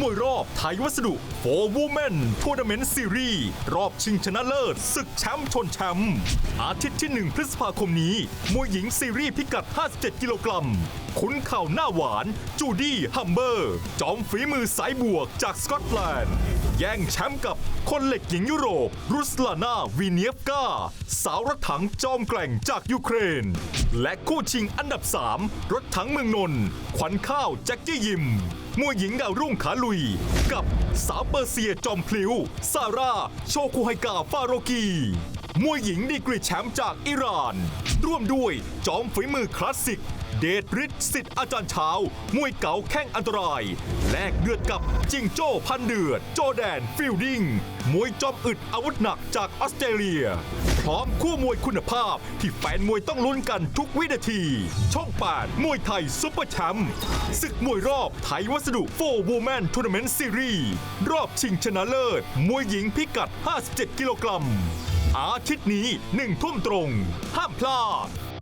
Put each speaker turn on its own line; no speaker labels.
มวยรอบไทยวัสดุโฟวูแมนทัวร์นาเมนต์ซีรีส์รอบชิงชนะเลิศศึกแชมป์ชนแชมป์อาทิตย์ที่ 1 พฤษภาคมนี้ มวยหญิงซีรีส์พิกัด 57 กิโลกรัมขุนเข่าหน้าหวาน จูดี้ฮัมเบอร์ จอมฝีมือสายบวกจากสกอตแลนด์ แย่งแชมป์กับคนเหล็กหญิงยุโรป รุสลานาวีเนียฟกาสาวรถถังจอมแกร่งจากยูเครน และคู่ชิงอันดับ 3 รถถังเมืองนนท์ขวัญข้าวแจ็คกี้ยิม มวยหญิงดาวรุ่งขาลุย กับสาวเปอร์เซียจอมพลิ้ว ซาร่า โชคุไฮกาฟาโรกี มวยหญิงดีกรีแชมป์จากอิหร่าน ร่วมด้วยจอมฝีมือคลาสสิก เดชฤทธิ์สิทธิ์อาจารย์เช้า มวยเก๋าแข้งอันตราย แลกเดือดกับจิงโจ้พันเดือด โจแดนฟิลดิงมวยจอมอึดอาวุธหนักจากออสเตรเลีย พร้อมคู่มวยคุณภาพที่แฟนมวยต้องลุ้นกันทุกวินาที ช่อง8มวยไทยซุปเปอร์แชมป์ศึกมวยรอบไทยวัสดุโฟร์วูแมนทัวร์นาเมนต์ซีรีส์รอบชิงชนะเลิศ มวยหญิงพิกัด 57 กิโลกรัม อาทิตย์นี้หนึ่งทุ่มตรง ห้ามพลาด